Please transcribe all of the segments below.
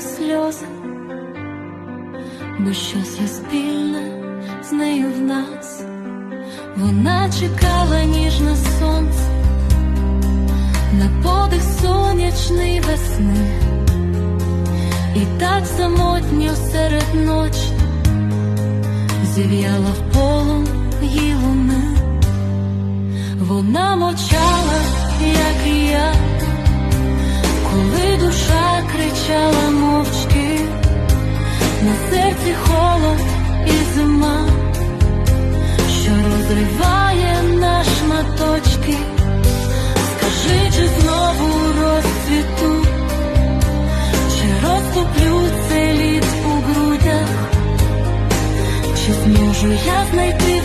сльози, бо щось є спільне з нею в нас, вона чекала ніжне сонце, на подих сонячний весни, і так самотньо серед ночі. Зів'яла в полу її луни. Вона мовчала, як і я, коли душа кричала мовчки, на серці холод і зима, що розриває на шматочки, скажи, чи знову розцвіту, чи розтоплю цей лід у грудях, чи зможу я знайти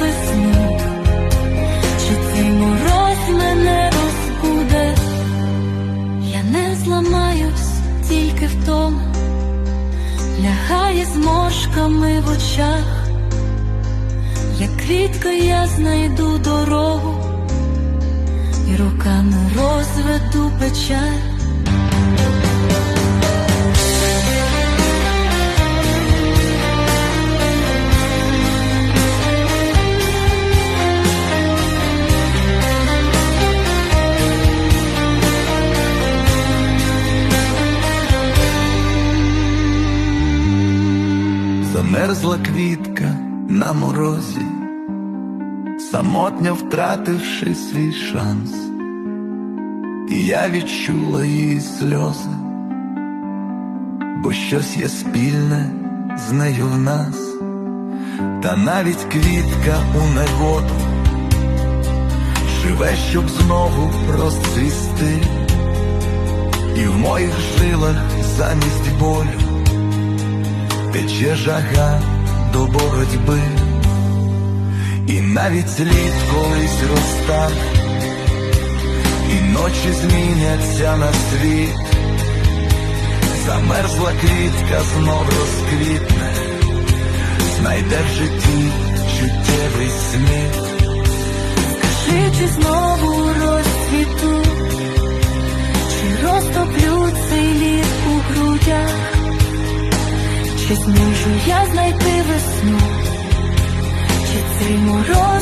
втома лягає з мошками в очах, як квітка я знайду дорогу і руками розведу печаль. Замерзла квітка на морозі, самотньо втративши свій шанс, і я відчула її сльози, бо щось є спільне з нею в нас, та навіть квітка у негоду живе, щоб знову розцвісти, і в моїх жилах замість болю тече жага до боротьби, і навіть слід колись розтане, і ночі зміняться на світ, замерзла квітка знов розквітне, знайде в житті чуттєвий сміх. Скажи, чи знову чи зможу я знайти весну, чи цей мороз?